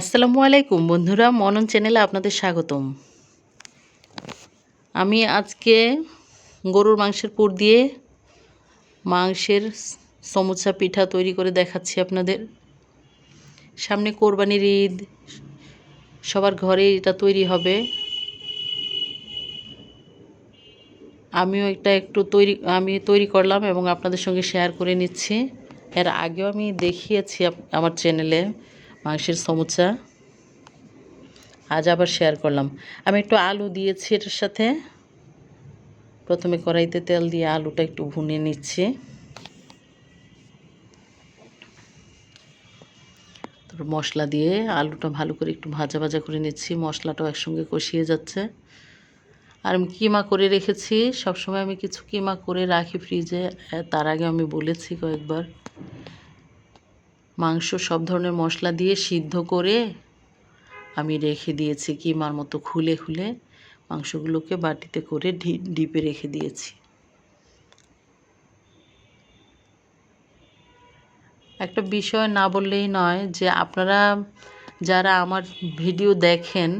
আসসালামু আলাইকুম বন্ধুরা, মনন চ্যানেলে আপনাদের স্বাগতম। আমি আজকে গরুর মাংসের পুর দিয়ে মাংসের সমুচা পিঠা তৈরি করে দেখাচ্ছি আপনাদের। সামনে কোরবানির ঈদ, সবার ঘরে এটা তৈরি হবে। আমিও একটা একটু তৈরি, আমি তৈরি করলাম এবং আপনাদের সঙ্গে শেয়ার করে নিচ্ছি। এর আগেও আমি দেখিয়েছি আমার চ্যানেলে মাংসের সমুচা। আজ আবার শেয়ার করলাম। আমি একটু আলু দিয়েছি এটার সাথে। প্রথমে কড়াইতে তেল দিয়ে আলুটা একটু ভুনে নিচ্ছি। তারপর মশলা দিয়ে আলুটা ভালো করে একটু ভাজা ভাজা করে নিচ্ছি। মশলাটাও একসঙ্গে কষিয়ে যাচ্ছে। আর আমি কিমা করে রেখেছি। সবসময় আমি কিছু কিমা করে রাখি ফ্রিজে তার আগে আমি বলেছি কয়েকবার। মাংস সব ধরনের মশলা দিয়ে সিদ্ধ করে আমি রেখে দিয়েছি কিমার মতো খুলে খুলে। মাংসগুলোকে বাটিতে করে ডিপে রেখে দিয়েছি। একটা বিষয় না বললেই নয় যে আপনারা যারা আমার ভিডিও দেখেন,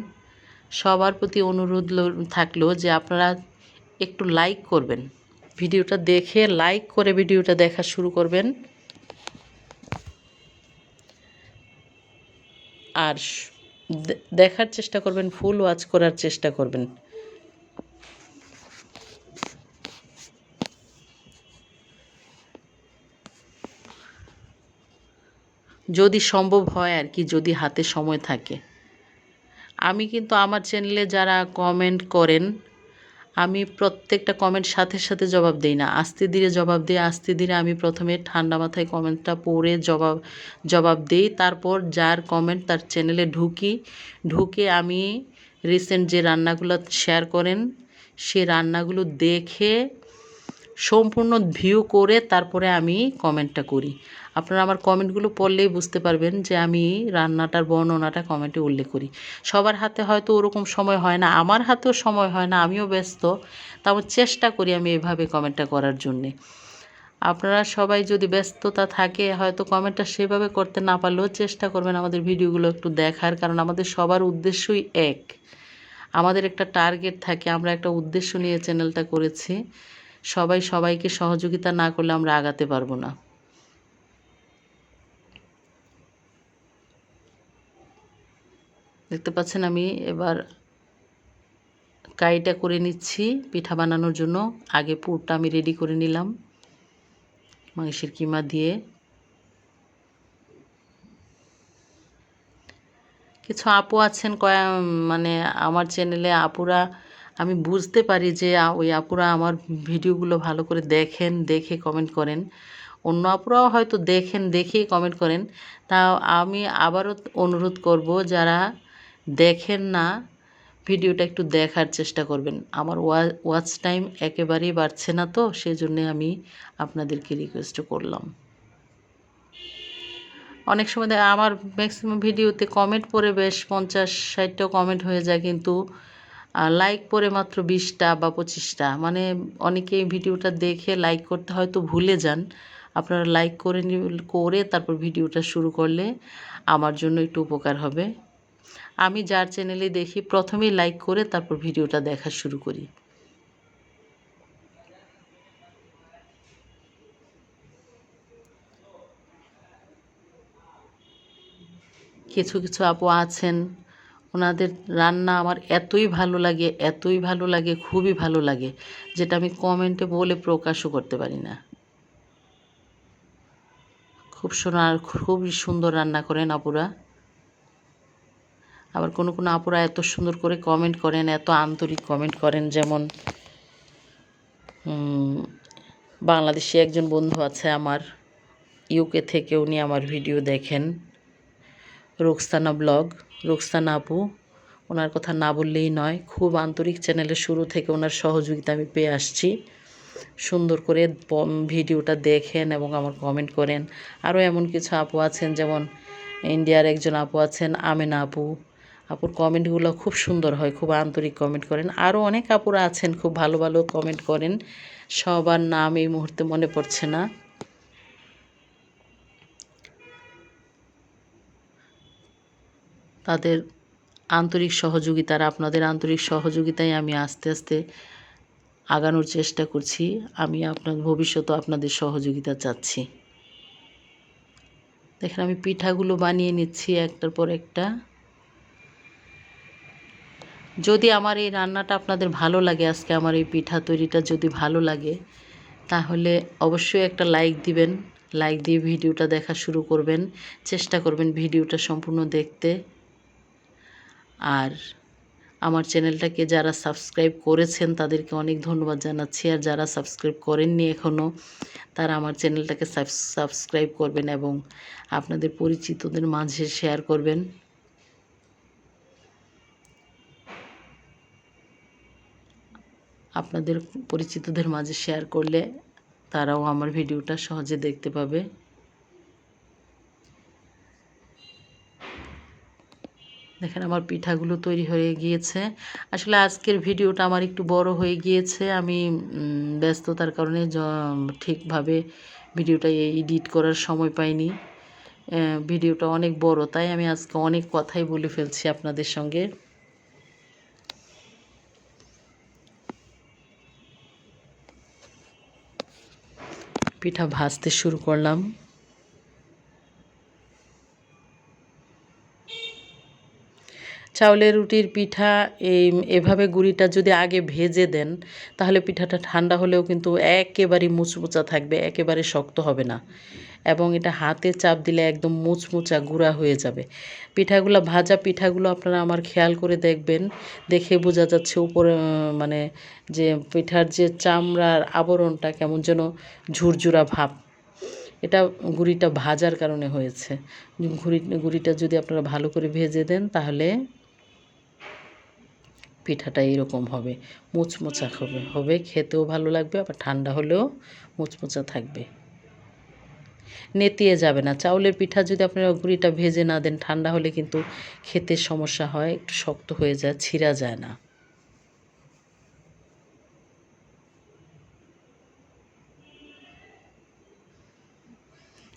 সবার প্রতি অনুরোধ থাকল যে আপনারা একটু লাইক করবেন। ভিডিওটা দেখে লাইক করে ভিডিওটা দেখা শুরু করবেন। আর দেখার চেষ্টা করবেন ফুল ওয়াচ করার চেষ্টা করবেন। যদি সম্ভব হয় আর কি, যদি হাতে সময় থাকে। আমি কিন্তু আমার চ্যানেলে যারা কমেন্ট করেন আমি প্রত্যেকটা কমেন্ট সাথে সাথে জবাব দিই না। আস্তে ধীরে জবাব দিই, আস্তে ধীরে আমি প্রথমে ঠান্ডা মাথায় কমেন্টটা পড়ে জবাব জবাব দিই। তারপর যার কমেন্ট তার চ্যানেলে ঢুকি। ঢুকে আমি রিসেন্ট যে রান্নাগুলো শেয়ার করেন, সে রান্নাগুলো দেখে সম্পূর্ণ ভিউ করে তারপরে আমি কমেন্টটা করি। আপনারা আমার কমেন্টগুলো পড়লেই বুঝতে পারবেন যে আমি রান্নাটার বর্ণনাটা কমেন্টে উল্লেখ করি। সবার হাতে হয়তো ওরকম সময় হয় না, আমার হাতেও সময় হয় না, আমিও ব্যস্ত। তাও চেষ্টা করি আমি এভাবে কমেন্টটা করার জন্যে। আপনারা সবাই যদি ব্যস্ততা থাকে, হয়তো কমেন্টটা সেভাবে করতে না পারলেও চেষ্টা করবেন আমাদের ভিডিওগুলো একটু দেখার, কারণ আমাদের সবার উদ্দেশ্যই এক। আমাদের একটা টার্গেট থাকে, আমরা একটা উদ্দেশ্য নিয়ে চ্যানেলটা করেছি। সবাই সবাইকে সহযোগিতা না করলে আমরা আগাতে পারব না। দেখতে পাচ্ছেন আমি এবার কাইটা করে নিচ্ছি পিঠা বানানোর জন্য। আগে পুরটা আমি রেডি করে নিলাম মাংসের কিমা দিয়ে। কিছু আপু আছেন কয়া মানে আমার চ্যানেলে আপুরা আমি বুঝতে পারি যে ওই আপুরা আমার ভিডিওগুলো ভালো করে দেখেন, দেখে কমেন্ট করেন। অন্য আপুরাও হয়তো দেখেন, দেখেই কমেন্ট করেন। তা আমি আবারও অনুরোধ করব, যারা দেখেন না, ভিডিওটা একটু দেখার চেষ্টা করবেন। আমার ওয়া- ওয়াচ টাইম একেবারেই বাড়ছে না তো, সেজন্যে আমি আপনাদেরকে রিকোয়েস্ট করলাম। অনেক সময় আমার ম্যাক্সিমাম ভিডিওতে কমেন্ট পড়ে বেশ পঞ্চাশ ষাটটা কমেন্ট হয়ে যায়, কিন্তু লাইক পড়ে মাত্র বিশটা বা পঁচিশটা। মানে অনেকেই ভিডিওটা দেখে লাইক করতে হয়তো ভুলে যান। আপনারা লাইক করে করে তারপর ভিডিওটা শুরু করলে আমার জন্য একটু উপকার হবে। আমি যার চ্যানেলে দেখি, প্রথমেই লাইক করে তারপর ভিডিওটা দেখা শুরু করি। কিছু কিছু আপু আছেন। ওনাদের রান্না আমার এতই ভালো লাগে, এতই ভালো লাগে, খুবই ভালো লাগে, যেটা আমি কমেন্টে বলে প্রকাশও করতে পারি না। খুব সোনার, খুবই সুন্দর রান্না করেন আপুরা। আবার কোনো কোনো আপুরা এত সুন্দর করে কমেন্ট করেন, এত আন্তরিক কমেন্ট করেন, যেমন বাংলাদেশি একজন বন্ধু আছে আমার, ইউকে থেকে উনি আমার ভিডিও দেখেন। রোকসানা ব্লগ, রোকসানা আপু। ওনার কথা না বললেই নয়, খুব আন্তরিক চ্যানেলের শুরু থেকে ওনার সহযোগিতা আমি পেয়ে আসছি। সুন্দর করে ভিডিওটা দেখেন এবং আমার কমেন্ট করেন। আরও এমন কিছু আপু আছেন, যেমন ইন্ডিয়ার একজন আপু আছেন, আমেনা আপু। আপুর কমেন্টগুলো খুব সুন্দর হয়, খুব আন্তরিক কমেন্ট করেন। আরও অনেক আপুরা আছেন, খুব ভালো ভালো কমেন্ট করেন। সবার নাম এই মুহূর্তে মনে পড়ছে না। তাদের আন্তরিক সহযোগিতার আপনাদের আন্তরিক সহযোগিতায় আমি আস্তে আস্তে আগানোর চেষ্টা করছি। আমি আপনার ভবিষ্যতে আপনাদের সহযোগিতা চাচ্ছি। দেখেন, আমি পিঠাগুলো বানিয়ে নিচ্ছি একটার পর একটা। যদি আমার এই রান্নাটা আপনাদের ভালো লাগে, আজকে আমার এই পিঠা তৈরিটা যদি ভালো লাগে, তাহলে অবশ্যই একটা লাইক দিবেন। লাইক দিয়ে ভিডিওটা দেখা শুরু করবেন। চেষ্টা করবেন ভিডিওটা সম্পূর্ণ দেখতে। আর আমার চ্যানেলটাকে যারা সাবস্ক্রাইব করেছেন তাদেরকে অনেক ধন্যবাদ জানাচ্ছি। আর যারা সাবস্ক্রাইব করেননি এখনও তারা আমার চ্যানেলটাকে সাবস্ক্রাইব করবেন এবং আপনাদের পরিচিতদের মাঝে শেয়ার করবেন। আপনাদের পরিচিতদের মাঝে শেয়ার করলে তারাও আমার ভিডিওটা সহজে দেখতে পাবে। দেখেন আমার পিঠাগুলো তৈরি হয়ে গিয়েছে। আসলে আজকের ভিডিওটা আমার একটু বড় হয়ে গিয়েছে। আমি ব্যস্ততার কারণে ঠিকভাবে ভিডিওটা এডিট করার সময় পাইনি। ভিডিওটা অনেক বড়, তাই আমি আজকে অনেক কথাই বলে ফেলছি আপনাদের সঙ্গে। পিঠা ভাজতে শুরু করলাম। চাউলের রুটির পিঠা, এই, এভাবে গুঁড়িটা যদি আগে ভেজে দেন, তাহলে পিঠাটা ঠান্ডা হলেও কিন্তু একেবারে মুচমুচা থাকবে, একেবারে শক্ত হবে না। এবং এটা হাতে চাপ দিলে একদম মুচমুচা গুঁড়া হয়ে যাবে। পিঠাগুলো, ভাজা পিঠাগুলো আপনারা আমার খেয়াল করে দেখবেন, দেখে বোঝা যাচ্ছে উপরে মানে যে পিঠার যে চামড়ার আবরণটা কেমন যেন ঝুরঝুরা ভাব। এটা গুড়িটা ভাজার কারণে হয়েছে। গুড়ি, গুড়িটা যদি আপনারা ভালো করে ভেজে দেন, তাহলে পিঠাটা এরকম হবে। মুচমোচা হবে। হবে খেতেও ভালো লাগবে, আবার ঠান্ডা হলেও মুচমোচা থাকবে। নেতিয়ে যাবে না। চাউলের পিঠা যদি আপনারা গুঁড়িটা ভেজে না দেন, ঠান্ডা হলে কিন্তু খেতে সমস্যা হয়, একটু শক্ত হয়ে যায়, ছিঁড়া যায় না।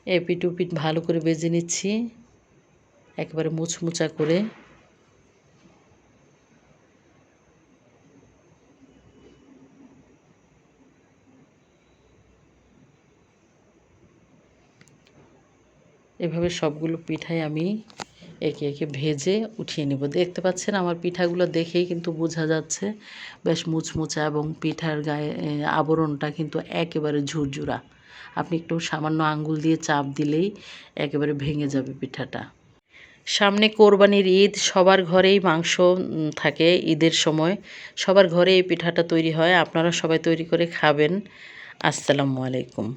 এপিট উপিট ভালো করে বেজে নিচ্ছি। একেবারে মুচমুচা করে এভাবে সবগুলো পিঠাই আমি একে একে ভেজে উঠিয়ে নেব। দেখতে পাচ্ছেন আমার পিঠাগুলো দেখেই কিন্তু বোঝা যাচ্ছে বেশ মুচমুচা এবং পিঠার গায়ে আবরণটা কিন্তু একেবারে ঝুরঝুরা। আপনি একটু সামান্য আঙ্গুল দিয়ে চাপ দিলেই একেবারে ভেঙে যাবে পিঠাটা। সামনে কোরবানির ঈদ, সবার ঘরেই মাংস থাকে ঈদের সময়। সবার ঘরে এই পিঠাটা তৈরি হয়। আপনারা সবাই তৈরি করে খাবেন। আসসালামু আলাইকুম।